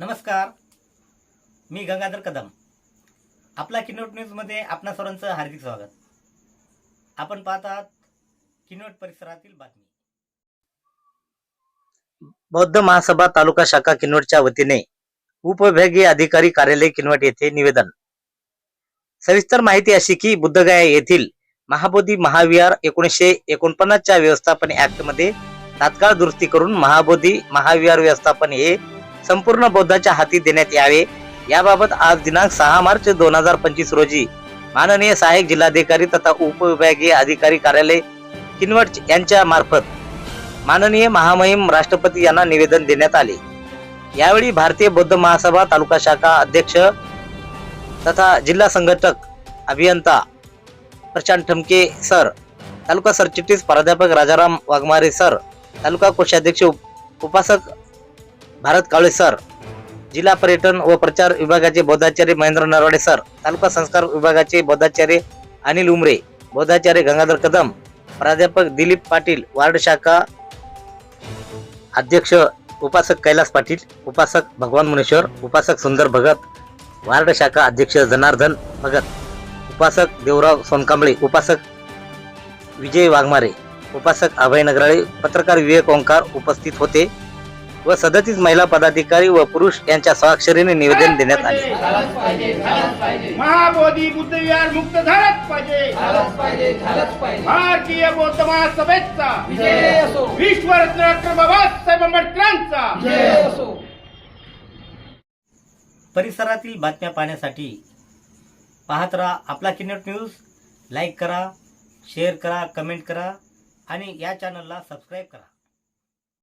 नमस्कार. मी गंगाधर कदम. आपला किनोट न्यूजमध्ये आपणा सर्वांचं हार्दिक स्वागत. आपण पाहत किनोट परिसरातील बातमी. बौद्ध महासभा तालुका शाखा किनवटच्या वतीने उपविभागीय अधिकारी कार्यालय किनवट येथे निवेदन. सविस्तर माहिती अशी की बुद्धगया येथील महाबोधी महाविहार एकोणीसशे एकोणपन्नासच्या व्यवस्थापन ऍक्टमध्ये तात्काळ दुरुस्ती करून महाबोधी महाविहार व्यवस्थापन हे संपूर्ण बौद्धाच्या हाती देण्यात यावे. याबाबत आज दिनांक सहा मार्च दोन हजार पंचवीस रोजी माननीय सहाय्यक जिल्हाधिकारी तथा उपविभागीय अधिकारी कार्यालय किनवट यांच्या मार्फत माननीय महामहिम राष्ट्रपती यांना निवेदन देण्यात आले. यावेळी भारतीय बौद्ध महासभा तालुका शाखा अध्यक्ष तथा जिल्हा संघटक अभियंता प्रशांत ठमके सर तालुका सरचिटणीस प्राध्यापक राजाराम वाघमारे सर तालुका कोषाध्यक्ष उप- उपासक भारत काळे सर जिल्हा पर्यटन व प्रचार विभागाचे बौद्धाचार्य महेंद्र नरवाडे सर तालुका संस्कार विभागाचे बौद्धाचार्य अनिल उमरे बौद्धाचार्य गंगाधर कदम प्राध्यापक दिलीप पाटील वार्ड शाखा अध्यक्ष उपासक कैलास पाटील उपासक भगवान मुनेश्वर उपासक सुंदर भगत वार्ड शाखा अध्यक्ष जनार्दन भगत उपासक देवराव सोनकांबळे उपासक विजय वाघमारे उपासक अभय नगराळे पत्रकार विवेक ओंकार उपस्थित होते. व सदतीस महिला पदाधिकारी व पुरुष यांच्या स्वाक्षरीने निवेदन देण्यात आले. महाबोधी बुद्ध विहार मुक्त झालंच पाहिजे. भारतीय बौद्ध महासभेचा. विश्वरत्न डॉक्टर बाबासाहेब आंबेडकरांचा. परिसरातील बातम्या पाहण्यासाठी पाहत राहा आपला किनोट न्यूज. लाईक करा शेअर करा कमेंट करा आणि या चॅनलला सबस्क्राईब करा.